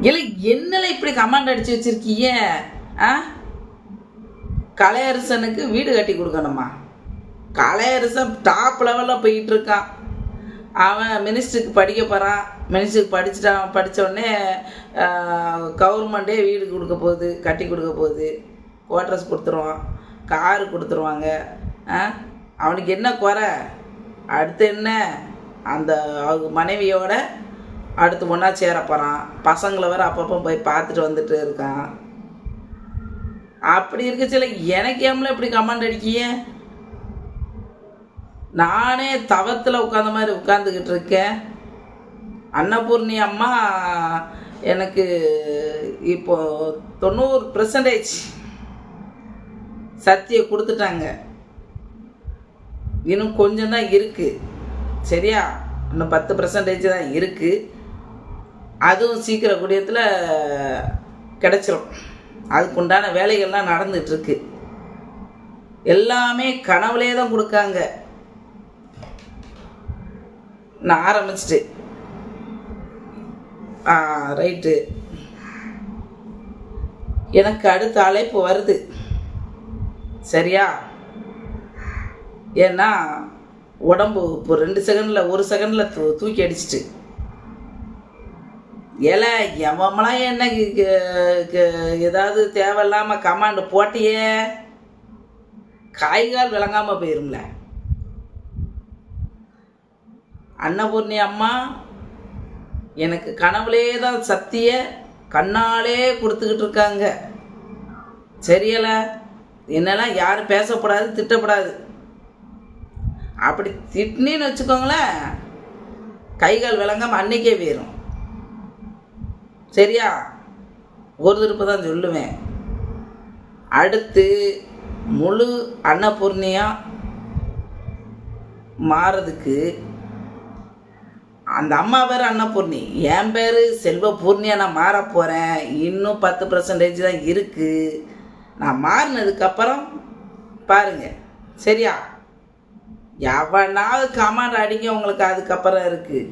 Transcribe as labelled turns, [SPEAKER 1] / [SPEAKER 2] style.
[SPEAKER 1] இல்லை என்னல இப்படி கமாண்ட் அடிச்சு வச்சிருக்கீங்க? ஆ? கலையரசனுக்கு வீடு கட்டி கொடுக்கணுமா? கலையரசன் டாப் லெவலில் போயிட்டு இருக்கான். அவன் மினிஸ்டருக்கு படிக்க போகிறான் மினிஸ்டருக்கு படிச்சுட்டான் படித்தோடனே கவர்மெண்ட்டே வீடு கொடுக்க போகுது கட்டி கொடுக்க போகுது. குவார்ட்டர்ஸ் கொடுத்துருவான். காரு கொடுத்துருவாங்க. ஆ? அவனுக்கு என்ன குறை? அடுத்து என்ன? அந்த அவங்க மனைவியோட அடுத்து ஒன்றா சேர போகிறான் பசங்களை வேறு அப்பப்போ போய் பார்த்துட்டு வந்துட்டு இருக்கான். அப்படி இருக்கச்சில எனக்கு ஏம்ல இப்படி கமெண்ட் அடிக்கிய? நானே தவத்தில் உட்காந்த மாதிரி உட்காந்துக்கிட்டு இருக்கேன். அன்னபூர்ணி அம்மா எனக்கு இப்போ தொண்ணூறு பெர்சன்டேஜ் சத்தியை கொடுத்துட்டாங்க. இன்னும் கொஞ்சம் தான் இருக்குது சரியா? இன்னும் பத்து பர்சன்டேஜ் தான் இருக்குது அதுவும் சீக்கிர குடியத்தில் கிடச்சிரும். அதுக்கு உண்டான வேலைகள்லாம் நடந்துகிட்ருக்கு எல்லாமே கனவுலே தான் கொடுக்காங்க. நான் ஆரம்பிச்சிட்டு. ஆ ரைட்டு. எனக்கு அடுத்த அழைப்பு வருது. சரியா? ஏன்னா உடம்பு இப்போ ரெண்டு செகண்டில் ஒரு செகண்டில் தூ தூக்கி அடிச்சிட்டு. ஏல எவமெல்லாம் என்ன ஏதாவது தேவையில்லாமல் கமாண்டு போட்டியே? காய்கால் விளங்காமல் போயிரும்ல. அன்னபூர்ணி அம்மா எனக்கு கனவுலே தான் சக்திய கண்ணாலே கொடுத்துக்கிட்டு இருக்காங்க. சரியல என்னெல்லாம் யாரும் பேசக்கூடாது திட்டக்கூடாது அப்படி திட்டினேன்னு வச்சுக்கோங்களேன் கைகால் விளங்காமல் அன்னைக்கே போயிடும் சரியா? ஒரு திருப்பு தான் சொல்லுவேன். அடுத்து முழு அன்னபூர்ணியா மாறதுக்கு அந்த அம்மா பேர் அன்னபூர்ணி. என் பேர் செல்வ பூர்ணியா நான் மாற போகிறேன் இன்னும் பத்து பர்சன்டேஜ் தான் இருக்குது நான் மாறினதுக்கப்புறம் பாருங்கள் சரியா? எவனாவது கமாண்ட் அடிங்க உங்களுக்கு அதுக்கப்புறம் இருக்குது